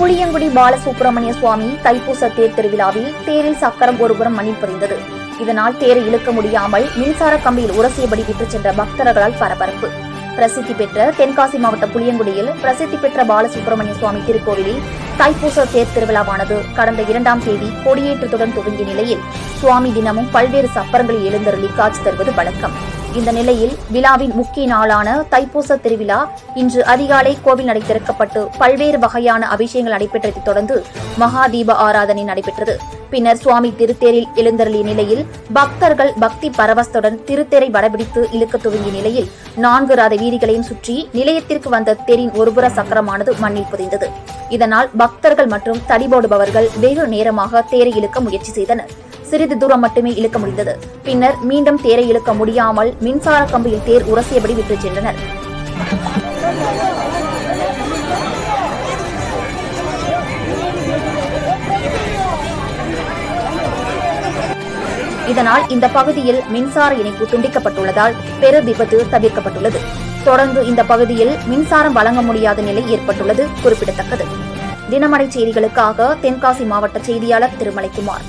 புளியங்குடி பாலசுப்பிரமணிய சுவாமி தைப்பூச தேர் திருவிழாவில் தேரில் சக்கரம் ஒருபுறம் மண்ணில் பதிந்தது இதனால் தேரை இழுக்க முடியாமல் மின்சார கம்பியில் உரசியபடி விட்டுச் சென்ற பக்தர்களால் பரபரப்பு. பிரசித்தி பெற்ற தென்காசி மாவட்ட புளியங்குடியில் பிரசித்தி பெற்ற பாலசுப்பிரமணிய சுவாமி திருக்கோவிலில் தைப்பூச தேர் திருவிழாவானது கடந்த இரண்டாம் தேதி கொடியேற்றத்துடன் துவங்கிய நிலையில் சுவாமி தினமும் பல்வேறு சப்பரங்களில் எழுந்தருளி காட்சி தருவது வழக்கம். இந்த நிலையில் விழாவின் முக்கிய நாளான தைப்பூச திருவிழா இன்று அதிகாலை கோவில் நடை திறக்கப்பட்டு பல்வேறு வகையான அபிஷேகங்கள் நடைபெற்றதைத் தொடர்ந்து மகா தீப ஆராதனை நடைபெற்றது. பின்னர் சுவாமி திருத்தேரில் எழுந்தருளிய நிலையில் பக்தர்கள் பக்தி பரவசத்துடன் திருத்தேரை வடபிடித்து இழுக்க துவங்கிய நிலையில் நான்கு ரத வீதிகளையும் சுற்றி நிலையத்திற்கு வந்த தேரின் ஒருபுற சக்கரமானது மண்ணில் புதைந்தது. இதனால் பக்தர்கள் மற்றும் தடிபோடுபவர்கள் வெகு நேரமாக தேரை இழுக்க முயற்சி செய்தனர். சிறிது தூரம் மட்டுமே இழுக்க முடிந்தது. பின்னர் மீண்டும் தேரை இழுக்க முடியாமல் மின்சார கம்பியில் தேர் உரசியபடி விட்டுச் சென்றனர். இதனால் இந்த பகுதியில் மின்சார இணைப்பு துண்டிக்கப்பட்டுள்ளதால் பெரு விபத்து தவிர்க்கப்பட்டுள்ளது. தொடர்ந்து இந்த பகுதியில் மின்சாரம் வழங்க முடியாத நிலை ஏற்பட்டுள்ளது குறிப்பிடத்தக்கது. தினமடை செய்திகளுக்காக தென்காசி மாவட்ட செய்தியாளர் திருமலைக்குமார்.